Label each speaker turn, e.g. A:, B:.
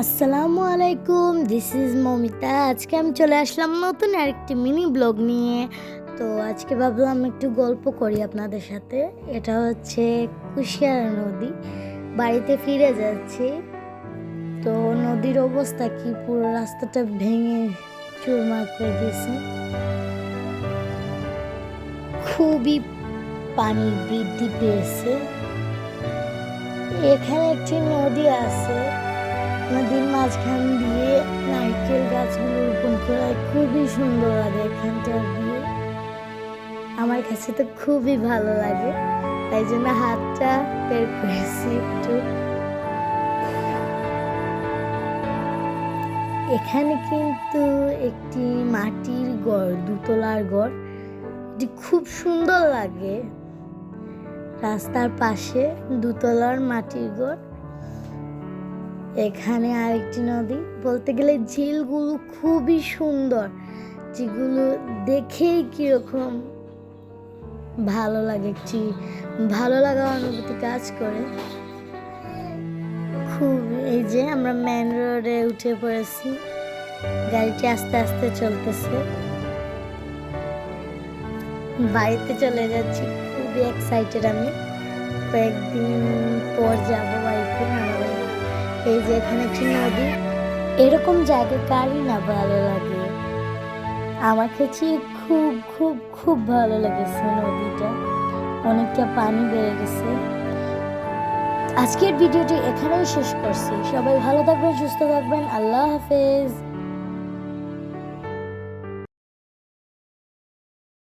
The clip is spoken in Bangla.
A: আসসালামু আলাইকুম দিস ইজ মমিতা। আজকে আমি চলে আসলাম নতুন আরেকটি মিনি ব্লগ নিয়ে। তো আজকে ভাবলাম একটু গল্প করি আপনাদের সাথে। এটা হচ্ছে কুশিয়ারা নদী। বাড়িতে ফিরে যাচ্ছি। তো নদীর অবস্থা কি? পুরো রাস্তাটা ভেঙে চুরমার করে দিয়েছে। খুবই পানি বৃদ্ধি পেয়েছে। এখানে একটি নদী আছে। নদীর মাঝখান দিয়ে নারকেল গাছগুলো রোপণ করা খুবই সুন্দর লাগে এখানটা দিয়ে। আমার কাছে তো খুবই ভালো লাগে, তাই জন্য হাতটা বের করেছি একটু। এখানে কিন্তু একটি মাটির গড়, দুতলার গড়, এটি খুব সুন্দর লাগে। রাস্তার পাশে দুতলার মাটির গড়। এখানে আরেকটি নদী। বলতে গেলে ঝিলগুলো খুবই সুন্দর, যেগুলো দেখেই কীরকম ভালো লাগে, একটি ভালো লাগা অনুভূতি কাজ করে। খুব, এই যে আমরা মেন রোডে উঠে পড়েছি। গাড়িটি আস্তে আস্তে চলতেছে। বাড়িতে চলে যাচ্ছি। খুবই এক্সাইটেড আমি। কয়েকদিন পর যাব। এই যে এখানে একটি নদী। এরকম জায়গা কারই না ভালো লাগে। আমার কাছে খুব খুব খুব ভালো লেগেছে নদীটা। অনেকটা পানি বেড়ে গেছে। আজকের ভিডিওটি এখানেই শেষ করছি। সবাই ভালো থাকবেন, সুস্থ থাকবেন। আল্লাহ হাফেজ।